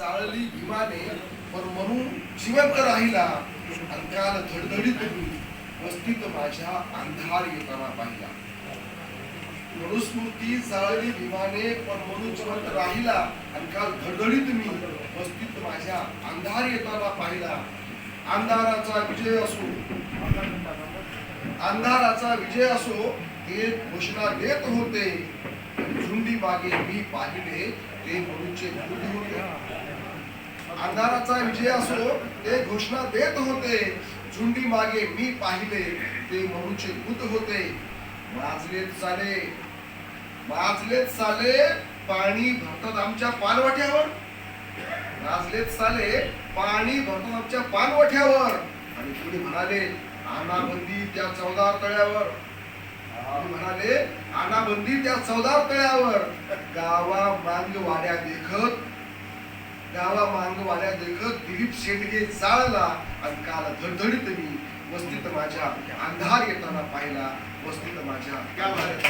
चाळली भीमाने पण म्हणून जिवंत राहिला. आणि काल धडधडीत वस्तीत माझ्या अंधार येताना पाहिला. मनुस्मृती जाळली भीमाने पण म्हणून जिवंत राहिला. आणि काल धडधडीत मी वस्तीत माझ्या अंधार येताना पाहिला. अंधाराचा विजय असो. अंधाराचा विजय असो हे घोषणा देत होते. झुंडी मागे मी पाहिले ते म्हणूनचे होते. अंधाराचा विजय असो ते घोषणा देत होते. झुंडी मागे मी पाहिले ते मनुचे भूत होते. माजलेत चाले माजलेत चाले पाणी भरतात आमच्या पानवठ्यावर. माजलेत चाले पाणी भरतात आमच्या पानवठ्यावर. आणि पुढे म्हणाले आनाबंदी त्या चौदार तळ्यावर. आणि म्हणाले आनाबंदी त्या चौदार तळ्यावर. गावा मांग वाड्या देखत गावा मांग वाड्या दिलीप शेंडगे चाळला आणि काल धडधडीत मी वस्तीत माझ्या अंधार येताना पाहिला वस्तीत माझ्या क्या येताना